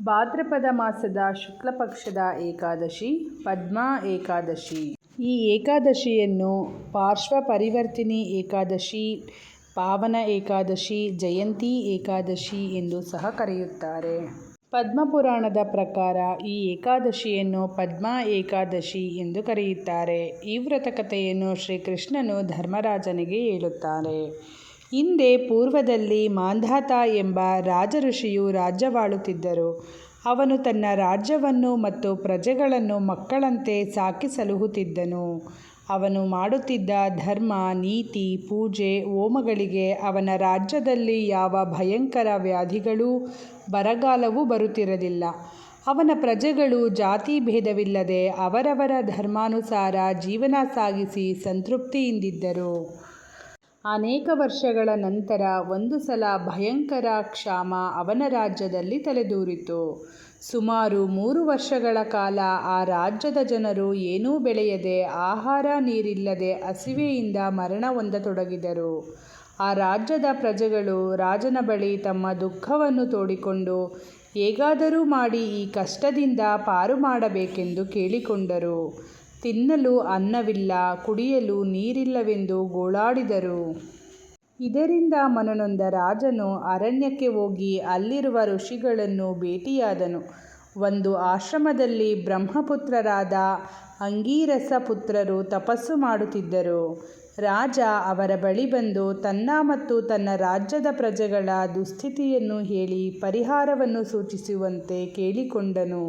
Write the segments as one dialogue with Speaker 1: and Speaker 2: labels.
Speaker 1: ಭಾದ್ರಪದ ಮಾಸದ ಶುಕ್ಲಪಕ್ಷದ ಏಕಾದಶಿ, ಪದ್ಮಾ ಏಕಾದಶಿ. ಈ ಏಕಾದಶಿಯನ್ನು ಪಾರ್ಶ್ವ ಪರಿವರ್ತಿನಿ ಏಕಾದಶಿ, ಪಾವನ ಏಕಾದಶಿ, ಜಯಂತಿ ಏಕಾದಶಿ ಎಂದು ಸಹ ಕರೆಯುತ್ತಾರೆ. ಪದ್ಮಪುರಾಣದ ಪ್ರಕಾರ ಈ ಏಕಾದಶಿಯನ್ನು ಪದ್ಮಾ ಏಕಾದಶಿ ಎಂದು ಕರೆಯುತ್ತಾರೆ. ಈ ವ್ರತ ಕಥೆಯನ್ನು ಶ್ರೀಕೃಷ್ಣನು ಧರ್ಮರಾಜನಿಗೆ ಹೇಳುತ್ತಾರೆ. ಹಿಂದೆ ಪೂರ್ವದಲ್ಲಿ ಮಾಂಧಾತ ಎಂಬ ರಾಜಋಷಿಯು ರಾಜ್ಯವಾಳುತ್ತಿದ್ದರು. ಅವನು ತನ್ನ ರಾಜ್ಯವನ್ನು ಮತ್ತು ಪ್ರಜೆಗಳನ್ನು ಮಕ್ಕಳಂತೆ ಸಾಕಿ ಸಲಹುತ್ತಿದ್ದನು ಅವನು ಮಾಡುತ್ತಿದ್ದ ಧರ್ಮ, ನೀತಿ, ಪೂಜೆ ಓಮಗಳಿಗೆ ಅವನ ರಾಜ್ಯದಲ್ಲಿ ಯಾವ ಭಯಂಕರ ವ್ಯಾಧಿಗಳೂ ಬರಗಾಲವೂ ಬರುತ್ತಿರಲಿಲ್ಲ. ಅವನ ಪ್ರಜೆಗಳು ಜಾತಿ ಭೇದವಿಲ್ಲದೆ ಅವರವರ ಧರ್ಮಾನುಸಾರ ಜೀವನ ಸಾಗಿಸಿ ಸಂತೃಪ್ತಿಯಿಂದಿದ್ದರು. ಅನೇಕ ವರ್ಷಗಳ ನಂತರ ಒಂದು ಸಲ ಭಯಂಕರ ಕ್ಷಾಮ ಅವನ ರಾಜ್ಯದಲ್ಲಿ ತಲೆದೂರಿತು. ಸುಮಾರು ಮೂರು ವರ್ಷಗಳ ಕಾಲ ಆ ರಾಜ್ಯದ ಜನರು ಏನೂ ಬೆಳೆಯದೆ ಆಹಾರ ನೀರಿಲ್ಲದೆ ಹಸಿವೆಯಿಂದ ಮರಣ ಹೊಂದತೊಡಗಿದರು. ಆ ರಾಜ್ಯದ ಪ್ರಜೆಗಳು ರಾಜನ ಬಳಿ ತಮ್ಮ ದುಃಖವನ್ನು ತೋಡಿಕೊಂಡು ಹೇಗಾದರೂ ಮಾಡಿ ಈ ಕಷ್ಟದಿಂದ ಪಾರು ಮಾಡಬೇಕೆಂದು ಕೇಳಿಕೊಂಡರು. ತಿನ್ನಲು ಅನ್ನವಿಲ್ಲ, ಕುಡಿಯಲು ನೀರಿಲ್ಲವೆಂದು ಗೋಳಾಡಿದರು. ಇದರಿಂದ ಮನನೊಂದ ರಾಜನು ಅರಣ್ಯಕ್ಕೆ ಹೋಗಿ ಅಲ್ಲಿರುವ ಋಷಿಗಳನ್ನು ಭೇಟಿಯಾದನು. ಒಂದು ಆಶ್ರಮದಲ್ಲಿ ಬ್ರಹ್ಮಪುತ್ರರಾದ ಅಂಗೀರಸ ಪುತ್ರರು ತಪಸ್ಸು ಮಾಡುತ್ತಿದ್ದರು. ರಾಜ ಅವರ ಬಳಿ ಬಂದು ತನ್ನ ಮತ್ತು ತನ್ನ ರಾಜ್ಯದ ಪ್ರಜೆಗಳ ದುಸ್ಥಿತಿಯನ್ನು ಹೇಳಿ ಪರಿಹಾರವನ್ನು ಸೂಚಿಸುವಂತೆ ಕೇಳಿಕೊಂಡನು.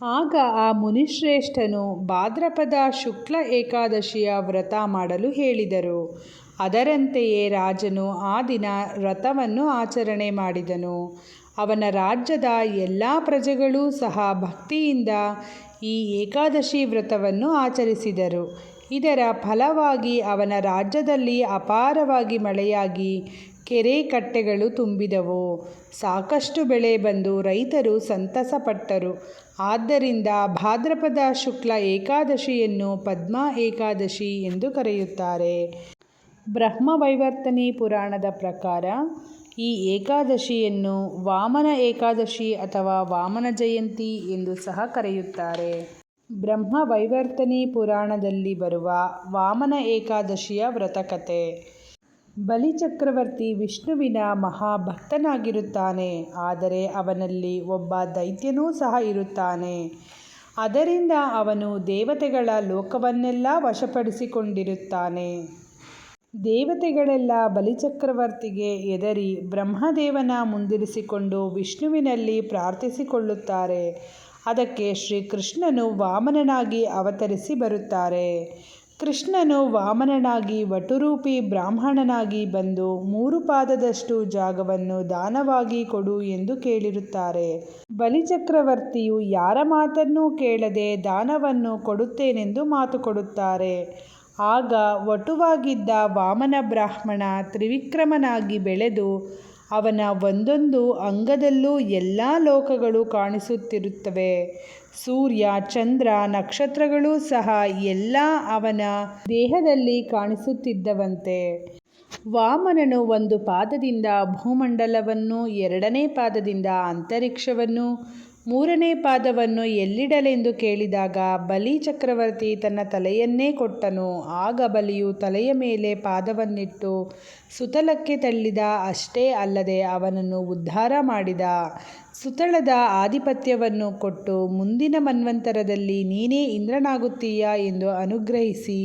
Speaker 1: ಆಗ ಆ ಮುನಿಶ್ರೇಷ್ಠನು ಭಾದ್ರಪದ ಶುಕ್ಲ ಏಕಾದಶಿಯ ವ್ರತ ಮಾಡಲು ಹೇಳಿದರು. ಅದರಂತೆಯೇ ರಾಜನು ಆ ದಿನ ವ್ರತವನ್ನು ಆಚರಣೆ ಮಾಡಿದನು. ಅವನ ರಾಜ್ಯದ ಎಲ್ಲ ಪ್ರಜೆಗಳೂ ಸಹ ಭಕ್ತಿಯಿಂದ ಈ ಏಕಾದಶಿ ವ್ರತವನ್ನು ಆಚರಿಸಿದರು. ಇದರ ಫಲವಾಗಿ ಅವನ ರಾಜ್ಯದಲ್ಲಿ ಅಪಾರವಾಗಿ ಮಳೆಯಾಗಿ ಕೆರೆ ಕಟ್ಟೆಗಳು ತುಂಬಿದವು. ಸಾಕಷ್ಟು ಬೆಳೆ ಬಂದು ರೈತರು ಸಂತಸಪಟ್ಟರು. ಆದ್ದರಿಂದ ಭಾದ್ರಪದ ಶುಕ್ಲ ಏಕಾದಶಿಯನ್ನು ಪದ್ಮಾ ಏಕಾದಶಿ ಎಂದು ಕರೆಯುತ್ತಾರೆ. ಬ್ರಹ್ಮವೈವರ್ತನಿ ಪುರಾಣದ ಪ್ರಕಾರ ಈ ಏಕಾದಶಿಯನ್ನು ವಾಮನ ಏಕಾದಶಿ ಅಥವಾ ವಾಮನ ಜಯಂತಿ ಎಂದು ಸಹ ಕರೆಯುತ್ತಾರೆ. ಬ್ರಹ್ಮವೈವರ್ತನಿ ಪುರಾಣದಲ್ಲಿ ಬರುವ ವಾಮನ ಏಕಾದಶಿಯ ವ್ರತಕಥೆ ಬಲಿಚಕ್ರವರ್ತಿ ವಿಷ್ಣುವಿನ ಮಹಾಭಕ್ತನಾಗಿರುತ್ತಾನೆ. ಆದರೆ ಅವನಲ್ಲಿ ಒಬ್ಬ ದೈತ್ಯನೂ ಸಹ ಇರುತ್ತಾನೆ. ಅದರಿಂದ ಅವನು ದೇವತೆಗಳ ಲೋಕವನ್ನೆಲ್ಲ ವಶಪಡಿಸಿಕೊಂಡಿರುತ್ತಾನೆ. ದೇವತೆಗಳೆಲ್ಲ ಬಲಿಚಕ್ರವರ್ತಿಗೆ ಎದರಿ ಬ್ರಹ್ಮದೇವನ ಮುಂದಿರಿಸಿಕೊಂಡು ವಿಷ್ಣುವಿನಲ್ಲಿ ಪ್ರಾರ್ಥಿಸಿಕೊಳ್ಳುತ್ತಾರೆ. ಅದಕ್ಕೆ ಶ್ರೀಕೃಷ್ಣನು ವಾಮನನಾಗಿ ಅವತರಿಸಿ ಬರುತ್ತಾರೆ. ಕೃಷ್ಣನು ವಾಮನನಾಗಿ ವಟುರೂಪಿ ಬ್ರಾಹ್ಮಣನಾಗಿ ಬಂದು ಮೂರು ಪಾದದಷ್ಟು ಜಾಗವನ್ನು ದಾನವಾಗಿ ಕೊಡು ಎಂದು ಕೇಳಿರುತ್ತಾರೆ. ಬಲಿಚಕ್ರವರ್ತಿಯು ಯಾರ ಮಾತನ್ನೂ ಕೇಳದೆ ದಾನವನ್ನು ಕೊಡುತ್ತೇನೆಂದು ಮಾತು ಕೊಡುತ್ತಾರೆ. ಆಗ ವಟುವಾಗಿದ್ದ ವಾಮನ ಬ್ರಾಹ್ಮಣ ತ್ರಿವಿಕ್ರಮನಾಗಿ ಬೆಳೆದು ಅವನ ಒಂದೊಂದು ಅಂಗದಲ್ಲೂ ಎಲ್ಲ ಲೋಕಗಳು ಕಾಣಿಸುತ್ತಿರುತ್ತವೆ. ಸೂರ್ಯ, ಚಂದ್ರ, ನಕ್ಷತ್ರಗಳು ಸಹ ಎಲ್ಲ ಅವನ ದೇಹದಲ್ಲಿ ಕಾಣಿಸುತ್ತಿದ್ದವಂತೆ. ವಾಮನನು ಒಂದು ಪಾದದಿಂದ ಭೂಮಂಡಲವನ್ನು, ಎರಡನೇ ಪಾದದಿಂದ ಅಂತರಿಕ್ಷವನ್ನು ಮೂರನೇ ಪಾದವನ್ನು ಎಲ್ಲಿಡಲೆಂದು ಕೇಳಿದಾಗ ಬಲಿ ಚಕ್ರವರ್ತಿ ತನ್ನ ತಲೆಯನ್ನೇ ಕೊಟ್ಟನು. ಆಗ ಬಲಿಯು ತಲೆಯ ಮೇಲೆ ಪಾದವನ್ನಿಟ್ಟು ಸುತಲಕ್ಕೆ ತಳ್ಳಿದ, ಅಷ್ಟೇ ಅಲ್ಲದೆ ಅವನನ್ನು ಉದ್ಧಾರ ಮಾಡಿದ. ಸುತಳದ ಆಧಿಪತ್ಯವನ್ನು ಕೊಟ್ಟು ಮುಂದಿನ ಮನ್ವಂತರದಲ್ಲಿ ನೀನೇ ಇಂದ್ರನಾಗುತ್ತೀಯಾ ಎಂದು ಅನುಗ್ರಹಿಸಿ,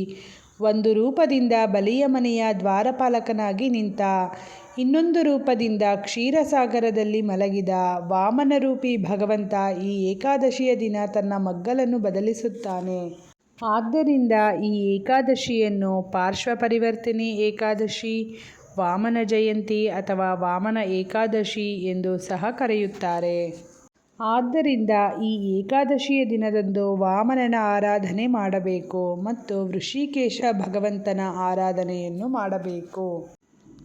Speaker 1: ಒಂದು ರೂಪದಿಂದ ಬಲಿಯ ಮನೆಯ ದ್ವಾರಪಾಲಕನಾಗಿ ನಿಂತ ಇನ್ನೊಂದು ರೂಪದಿಂದ ಕ್ಷೀರಸಾಗರದಲ್ಲಿ ಮಲಗಿದ ವಾಮನರೂಪಿ ಭಗವಂತ ಈ ಏಕಾದಶಿಯ ದಿನ ತನ್ನ ಮಗ್ಗಲನ್ನು ಬದಲಿಸುತ್ತಾನೆ. ಆದ್ದರಿಂದ ಈ ಏಕಾದಶಿಯನ್ನು ಪಾರ್ಶ್ವ ಪರಿವರ್ತಿನಿ ಏಕಾದಶಿ, ವಾಮನ ಜಯಂತಿ ಅಥವಾ ವಾಮನ ಏಕಾದಶಿ ಎಂದು ಸಹ ಕರೆಯುತ್ತಾರೆ. ಆದ್ದರಿಂದ ಈ ಏಕಾದಶಿಯ ದಿನದಂದು ವಾಮನನ ಆರಾಧನೆ ಮಾಡಬೇಕು ಮತ್ತು ಋಷಿಕೇಶ ಭಗವಂತನ ಆರಾಧನೆಯನ್ನು ಮಾಡಬೇಕು.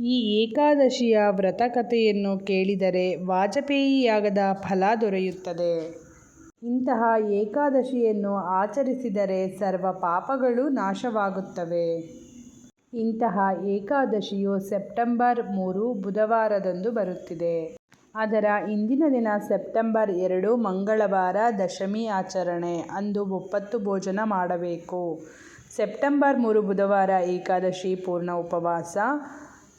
Speaker 1: ಈ ಏಕಾದಶಿಯ ವ್ರತಕಥೆಯನ್ನು ಕೇಳಿದರೆ ವಾಜಪೇಯಿಯಾಗದ ಫಲ ದೊರೆಯುತ್ತದೆ. ಇಂತಹ ಏಕಾದಶಿಯನ್ನು ಆಚರಿಸಿದರೆ ಸರ್ವ ಪಾಪಗಳು ನಾಶವಾಗುತ್ತವೆ. ಇಂತಹ ಏಕಾದಶಿಯು ಸೆಪ್ಟೆಂಬರ್ ಮೂರು ಬುಧವಾರದಂದು ಬರುತ್ತಿದೆ. ಅದರ ಇಂದಿನ ದಿನ ಸೆಪ್ಟೆಂಬರ್ ಎರಡು ಮಂಗಳವಾರ ದಶಮಿ ಆಚರಣೆ, ಅಂದು ಒಪ್ಪತ್ತು ಭೋಜನ ಮಾಡಬೇಕು. ಸೆಪ್ಟೆಂಬರ್ ಮೂರು ಬುಧವಾರ ಏಕಾದಶಿ ಪೂರ್ಣ ಉಪವಾಸ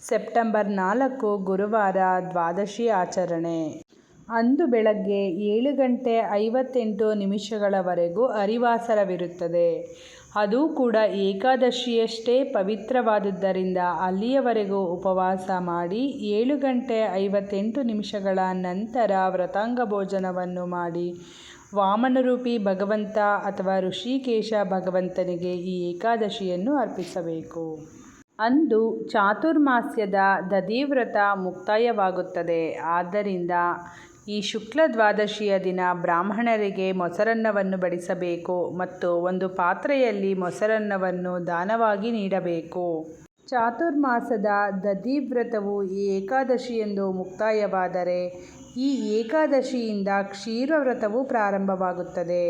Speaker 1: ಸೆಪ್ಟೆಂಬರ್ ನಾಲ್ಕು ಗುರುವಾರ ದ್ವಾದಶಿ ಆಚರಣೆ. ಅಂದು ಬೆಳಗ್ಗೆ ಏಳು ಗಂಟೆ ಐವತ್ತೆಂಟು ನಿಮಿಷಗಳವರೆಗೂ ಅರಿವಾಸರವಿರುತ್ತದೆ ಅದು ಕೂಡ ಏಕಾದಶಿಯಷ್ಟೇ ಪವಿತ್ರವಾದುದರಿಂದ ಅಲ್ಲಿಯವರೆಗೂ ಉಪವಾಸ ಮಾಡಿ ಏಳು ಗಂಟೆ ಐವತ್ತೆಂಟು ನಿಮಿಷಗಳ ನಂತರ ವ್ರತಾಂಗ ಭೋಜನವನ್ನು ಮಾಡಿ ವಾಮನರೂಪಿ ಭಗವಂತ ಅಥವಾ ಋಷಿಕೇಶ ಭಗವಂತನಿಗೆ ಈ ಏಕಾದಶಿಯನ್ನು ಅರ್ಪಿಸಬೇಕು. ಅಂದು ಚಾತುರ್ಮಾಸ್ಯದ ದಧೀವ್ರತ ಮುಕ್ತಾಯವಾಗುತ್ತದೆ. ಆದ್ದರಿಂದ ಈ ಶುಕ್ಲ ದ್ವಾದಶಿಯ ದಿನ ಬ್ರಾಹ್ಮಣರಿಗೆ ಮೊಸರನ್ನವನ್ನು ಬಡಿಸಬೇಕು ಮತ್ತು ಒಂದು ಪಾತ್ರೆಯಲ್ಲಿ ಮೊಸರನ್ನವನ್ನು ದಾನವಾಗಿ ನೀಡಬೇಕು. ಚಾತುರ್ಮಾಸದ ದಧೀವ್ರತವು ಈ ಏಕಾದಶಿಯೆಂದು ಮುಕ್ತಾಯವಾದರೆ ಈ ಏಕಾದಶಿಯಿಂದ ಕ್ಷೀರವ್ರತವು ಪ್ರಾರಂಭವಾಗುತ್ತದೆ.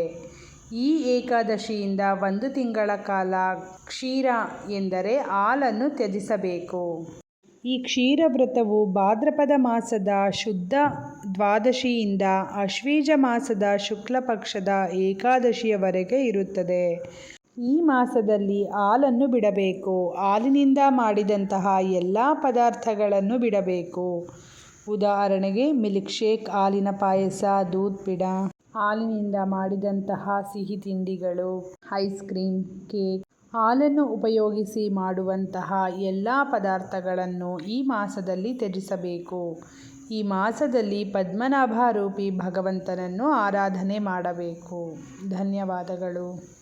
Speaker 1: ಈ ಏಕಾದಶಿಯಿಂದ ಒಂದು ತಿಂಗಳ ಕಾಲ ಕ್ಷೀರ ಎಂದರೆ ಹಾಲನ್ನು ತ್ಯಜಿಸಬೇಕು. ಈ ಕ್ಷೀರ ವ್ರತವು ಭಾದ್ರಪದ ಮಾಸದ ಶುದ್ಧ ದ್ವಾದಶಿಯಿಂದ ಅಶ್ವೀಜ ಮಾಸದ ಶುಕ್ಲ ಪಕ್ಷದ ಏಕಾದಶಿಯವರೆಗೆ ಇರುತ್ತದೆ. ಈ ಮಾಸದಲ್ಲಿ ಹಾಲನ್ನು ಬಿಡಬೇಕು. ಹಾಲಿನಿಂದ ಮಾಡಿದಂತಹ ಎಲ್ಲ ಪದಾರ್ಥಗಳನ್ನು ಬಿಡಬೇಕು. ಉದಾಹರಣೆಗೆ ಮಿಲ್ಕ್ ಶೇಕ್ ಹಾಲಿನ ಪಾಯಸ ದೂದ್ ಪೇಡ. ಹಾಲಿನಿಂದ ಮಾಡಿದಂತಹ ಸಿಹಿ ತಿಂಡಿಗಳು, ಐಸ್ ಕ್ರೀಮ್, ಕೇಕ್, ಹಾಲನ್ನು ಉಪಯೋಗಿಸಿ ಮಾಡುವಂತಹ ಎಲ್ಲ ಪದಾರ್ಥಗಳನ್ನು ಈ ಮಾಸದಲ್ಲಿ ತ್ಯಜಿಸಬೇಕು. ಈ ಮಾಸದಲ್ಲಿ ಪದ್ಮನಾಭ ರೂಪಿ ಭಗವಂತನನ್ನು ಆರಾಧನೆ ಮಾಡಬೇಕು. ಧನ್ಯವಾದಗಳು.